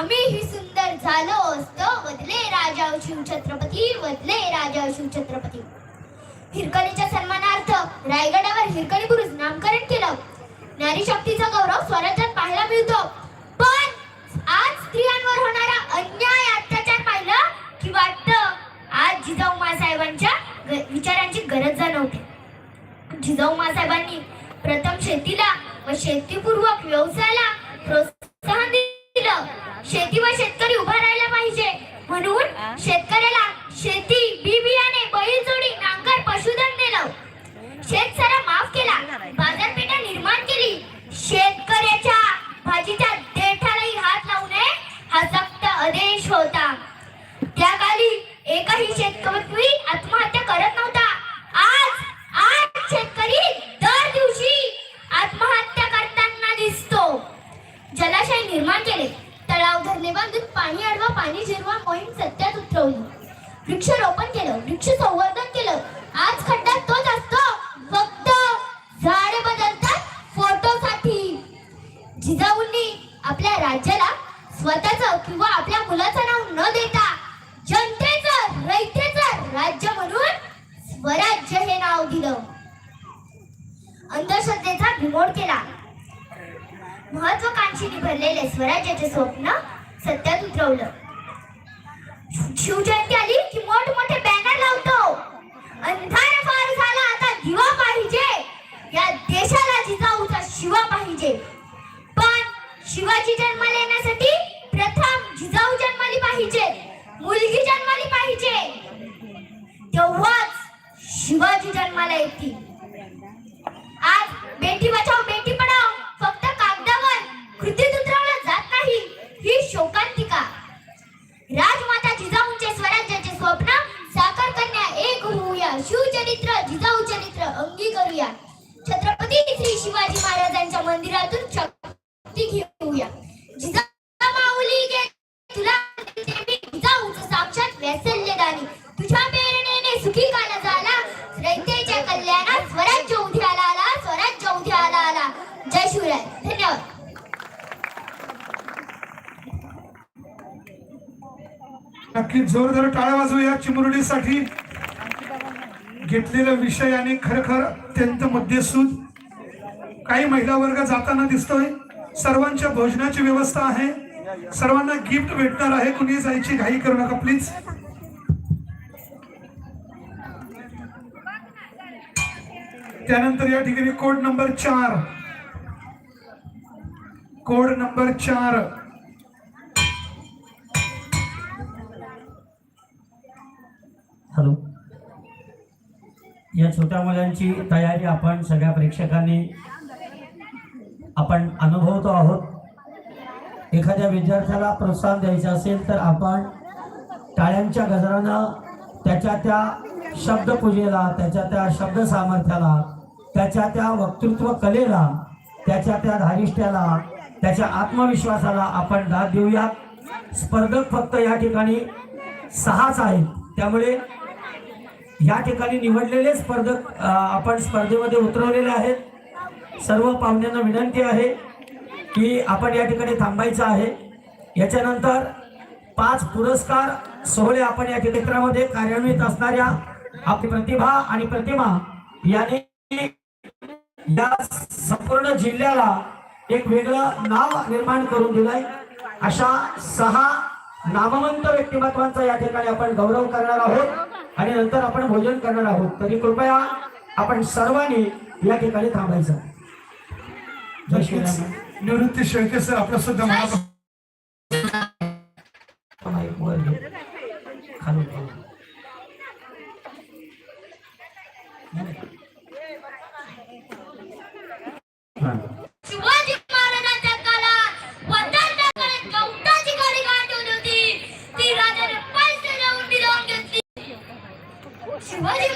आम्ही ही सुंदर झालो असतो. वदले राजा शिव छत्रपती वदले राजा शिव छत्रपती. हिरकणीच्या सन्मानार्थ रायगडावर हिरकणी बुरुज नामकरण केलं. नारी शक्तीचा गौरव स्वराज्यात पाहायला मिळतो. पण आज स्त्रियांवर होणारा अन्याय अत्याचार पाहिलं की वाटतं आज जिजाऊ मासाहेबांच्या विचारांची गरज जाणवते. जिजाऊ मासाहेबांनी प्रथम शेतीला व शेतीपूर्वक व्यवसायाला प्रोत्साहन दिलं. शेती व शेतकरी उभा राहायला पाहिजे. म्हणून शेतकऱ्याला शेती बी बियाणे बैलजोडी नांगर पशुधन दिलं. शेत सारा माफ केला. बाजारपेठा निर्माण केली. शेतकऱ्याच्या भाजीच्या देठालाही हात लावू नये हा सक्त आदेश होता. त्या काली एकही शेतकरी आत्महत्या करत नव्हता. आज आज शेतकरी दर दिवशी आत्महत्या करताना दिसतो. जलाशय निर्माण केले. तलाव धरणे बांधून पाणी अडवा पाणी जिरवा मोहीम सत्यात उतरवली. वृक्षारोपण केलं वृक्ष संवर्धन केलं. आज खड्डा तोच असतो. फक्त झाडे बदलतात फोटोसाठी. जिजाऊंनी आपल्या राज्याला स्वतःच किंवा आपल्या मुलाचं नाव न देता जनतेचं रयतेचं राज्य म्हणून स्वराज्य हे नाव दिलं. अंधश्रद्धेचा बिमोड केला. महत्वाकांक्षीने भरलेले स्वराज्याचे स्वप्न सत्यात उतरवलं. शिवजयंती आली की मोठमोठे बॅनर लावतो. अंधार फार झाला आता दिवा पाहिजे. या देशाला जिजाऊचा शिवा पाहिजे. पण शिवाजी जन्माला येण्यासाठी प्रथम जिजाऊ जन्माली पाहिजे मुलगी जन्माली पाहिजे. तेव्हाच शिवाजी जन्माला येतील. छत्रपती श्री शिवाजी महाराजांच्या मंदिरातून शक्ती घेऊया. जिजाऊ माऊली गे तुला देते मी जिजाऊचं साक्षात तुझ्या प्रेरणेने सुखी काला झाला. रयतेच्या कल्याणात स्वराज्य उद्याला आला स्वराज्य उद्याला आला जय शिवराय. धन्यवाद. नक्की जोरदार टाळ्या वाजवूया चिमुरडीसाठी. घेतलेला विषय आणि खरखर अत्यंत मध्यसूद काही महिला वर्ग जाताना दिसतोय. सर्वांच्या भोजनाची व्यवस्था आहे. सर्वांना गिफ्ट भेटणार आहे. कुणी जायची घाई करू नका प्लीज त्यानंतर या ठिकाणी कोड नंबर चार. कोड नंबर चार. हॅलो या छोट्या मुलांची तयारी आपण सगळ्या प्रेक्षकांनी आपण अनुभवतो आहोत. एखाद्या विद्यार्थ्याला प्रोत्साहन द्यायचं असेल तर आपण टाळ्यांच्या गजरानं त्याच्या त्या शब्दपूजेला त्याच्या त्या शब्द सामर्थ्याला त्याच्या त्या वक्तृत्व कलेला त्याच्या त्या धारिष्ट्याला त्याच्या आत्मविश्वासाला आपण दाद देऊयात. स्पर्धक फक्त या ठिकाणी सहाच आहेत. त्यामुळे या ठिकाणी निवडलेले स्पर्धक आपण स्पर्धेमध्ये उतरवलेले आहेत. सर्व पाहुण्यांना विनंती आहे की आपण या ठिकाणी थांबायचं आहे. याच्यानंतर पाच पुरस्कार सोहळे आपण या क्षेत्रामध्ये कार्यान्वित असणाऱ्या आपली प्रतिभा आणि प्रतिमा याने या संपूर्ण जिल्ह्याला एक वेगळं नाव निर्माण करून दिलंय. अशा सहा नामवंत व्यक्तिमत्वांचा या ठिकाणी आपण गौरव करणार आहोत आणि नंतर आपण भोजन करणार आहोत. तरी कृपया आपण सर्वांनी या ठिकाणी थांबायचं. निवृत्ती शेळके सर आपलं सुद्धा मला शिवाजी